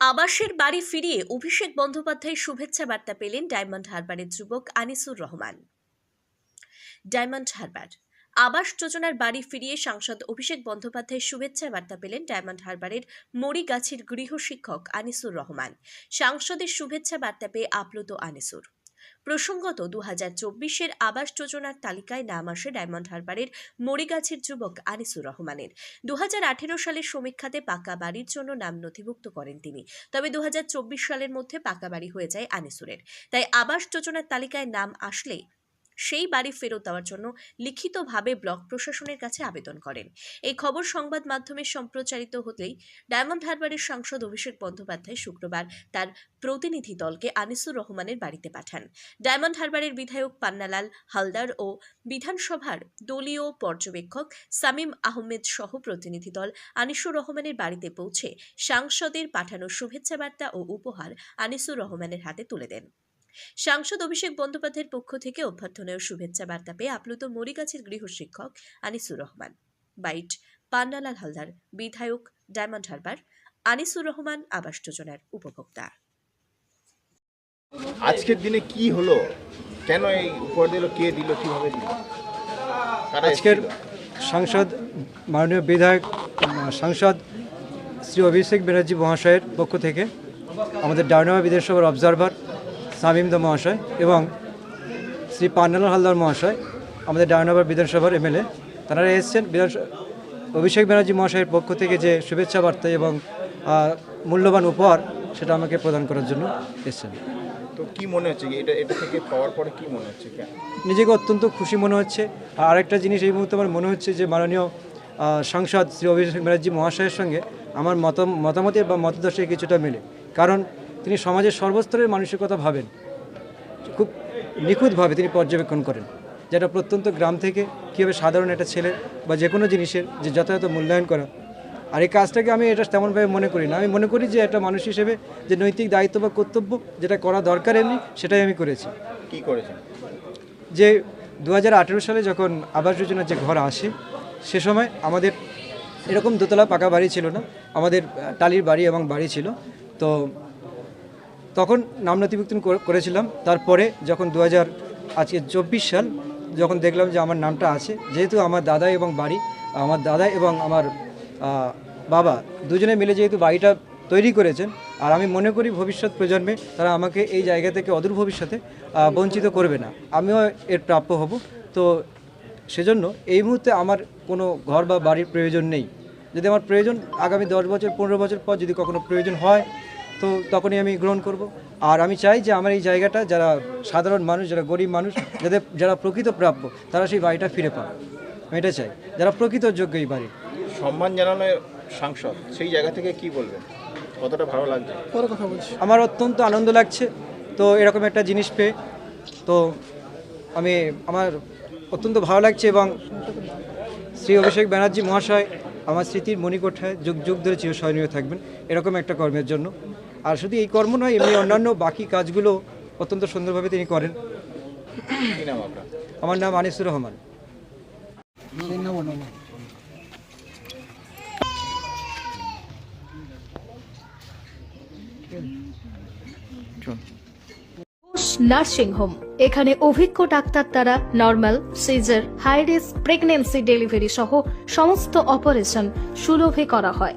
আবাসের বাড়ি ফিরিয়ে অভিষেক বন্দ্যোপাধ্যায়ের শুভেচ্ছা বার্তা পেলেন ডায়মন্ড হারবারের যুবক আনিসুর রহমান। ডায়মন্ড হারবার, আবাস যোজনার বাড়ি ফিরিয়ে সাংসদ অভিষেক বন্দ্যোপাধ্যায়ের শুভেচ্ছা বার্তা পেলেন ডায়মন্ড হারবারের মরিগাছির গৃহশিক্ষক আনিসুর রহমান। সাংসদের শুভেচ্ছা বার্তা পেয়ে আপ্লুত আনিসুর। প্রসঙ্গত দু হাজার চব্বিশের আবাস যোজনার তালিকায় নাম আসে ডায়মন্ড হারবারের মরিগাছের যুবক আনিসুর রহমানের। দু হাজার আঠেরো সালের সমীক্ষাতে পাকা বাড়ির জন্য নাম নথিভুক্ত করেন তিনি। তবে দু হাজার চব্বিশ সালের মধ্যে পাকা বাড়ি হয়ে যায় আনিসুরের। তাই আবাস যোজনার তালিকায় নাম আসলে সেই বাড়ি ফেরত দেওয়ার জন্য লিখিতভাবে ব্লক প্রশাসনের কাছে আবেদন করেন। এই খবর সংবাদ মাধ্যমে সম্প্রচারিত হতেই ডায়মন্ড হারবারের সাংসদ অভিষেক বন্দ্যোপাধ্যায় শুক্রবার তার প্রতিনিধি দলকে আনিসুর রহমানের বাড়িতে পাঠান। ডায়মন্ড হারবারের বিধায়ক পান্নালাল হালদার ও বিধানসভার দলীয় পর্যবেক্ষক সামিম আহমেদ সহ প্রতিনিধি দল আনিসুর রহমানের বাড়িতে পৌঁছে সাংসদের পাঠানো শুভেচ্ছা বার্তা ও উপহার আনিসুর রহমানের হাতে তুলে দেন। সাংসদ অভিষেক বন্দ্যোপাধ্যায়ের পক্ষ থেকে অভ্যর্থনা ও শুভেচ্ছা বার্তা পেয়ে আপ্লুত মরিগাছির গৃহশিক্ষক আনিসুর রহমান। বাইট পান্নালাল হালদার বিধায়ক ডায়মন্ড হারবার আনিসুর রহমান আবাস যোজনার উপভোক্তা। আজকের দিনে কি হলো? কেন এই উপহার দিল? কে দিল? কীভাবে দিল? আজকের সাংসদ মাননীয় বিধায়ক সাংসদ শ্রী অভিষেক ব্যানার্জি মহাশয়ের পক্ষ থেকে আমাদের ডায়নামা বিধানসভার অবজারভার সামিমদা মহাশয় এবং শ্রী পান্নাল হালদার মহাশয় আমাদের ডায়নামা বিধানসভার এমএলএ তারা এসেছেন বিধানসভা অভিষেক ব্যানার্জি মহাশয়ের পক্ষ থেকে যে শুভেচ্ছা বার্তা এবং মূল্যবান উপহার সেটা আমাকে প্রদান করার জন্য এসেছেন। তো কি মনে হচ্ছে এটা এটা থেকে পাওয়ার পরে কি মনে হচ্ছে নিজেকে অত্যন্ত খুশি মনে হচ্ছে। আর আরেকটা জিনিস এই মুহূর্তে আমার মনে হচ্ছে যে মাননীয় সাংসদ শ্রী অভিষেক ব্যানার্জি মহাশয়ের সঙ্গে আমার মত মতামতের বা মতদর্শে কিছুটা মেলে। কারণ তিনি সমাজের সর্বস্তরের মানুষের কথা ভাবেন। খুব নিখুঁতভাবে তিনি পর্যবেক্ষণ করেন যেটা প্রত্যন্ত গ্রাম থেকে কীভাবে সাধারণ একটা ছেলে বা যে কোনো জিনিসের যে যথাযথ মূল্যায়ন করা। আর এই কাজটাকে আমি এটা তেমনভাবে মনে করি না। আমি মনে করি যে একটা মানুষ হিসেবে যে নৈতিক দায়িত্ব বা কর্তব্য যেটা করা দরকার এমনি সেটাই আমি করেছি। কি করেছেন? যে দু হাজার আঠেরো সালে যখন আবাস যোজনার যে ঘর আসে সে সময় আমাদের এরকম দোতলা পাকা বাড়ি ছিল না আমাদের টালির বাড়ি এবং বাড়ি ছিল। তো তখন নাম নথিভুক্ত করেছিলাম। তারপরে যখন দু আজকে চব্বিশ সাল, যখন দেখলাম যে আমার নামটা আছে, যেহেতু আমার দাদা এবং বাড়ি, আমার দাদা এবং আমার বাবা দুজনে মিলে যেহেতু বাড়িটা তৈরি করেছেন, আর আমি মনে করি ভবিষ্যৎ প্রজন্মে তারা আমাকে এই জায়গা থেকে অদূর ভবিষ্যতে বঞ্চিত করবে না। আমিও এর প্রাপ্য হব। তো সেজন্য এই মুহূর্তে আমার কোনো ঘর বা বাড়ির প্রয়োজন নেই। যদি আমার প্রয়োজন আগামী দশ বছর, পনেরো বছর পর যদি কখনো প্রয়োজন হয় তো তখনই আমি গ্রহণ করব। আর আমি চাই যে আমার এই জায়গাটা যারা সাধারণ মানুষ যারা গরিব মানুষ যাদের যারা প্রকৃত প্রাপ্য তারা সেই বাড়িটা ফিরে পায় আমি এটা চাই। যারা প্রকৃত যোগ্য এই বাড়ির সম্মান জানানো সাংসদ সেই জায়গা থেকে কি বলবেন? কতটা ভালো লাগছে? কথা বলছি। আমার অত্যন্ত আনন্দ লাগছে। তো এরকম একটা জিনিস পেয়ে তো আমি আমার অত্যন্ত ভালো লাগছে এবং শ্রী অভিষেক ব্যানার্জি মহাশয় আমার স্মৃতির মণিকোঠায় যুগ যুগ ধরে চিরস্মরণীয় থাকবেন। এরকম একটা কর্মের জন্য। আর শুধু এই কর্ম নয় এমনি অন্যান্য বাকি কাজগুলো অত্যন্ত সুন্দরভাবে তিনি করেন। আমার নাম আনিসুর রহমান। Nursing home. এখানে অভিজ্ঞ ডাক্তার দ্বারা normal caesar high risk pregnancy delivery সহ সমস্ত অপারেশন সুলভে করা হয়।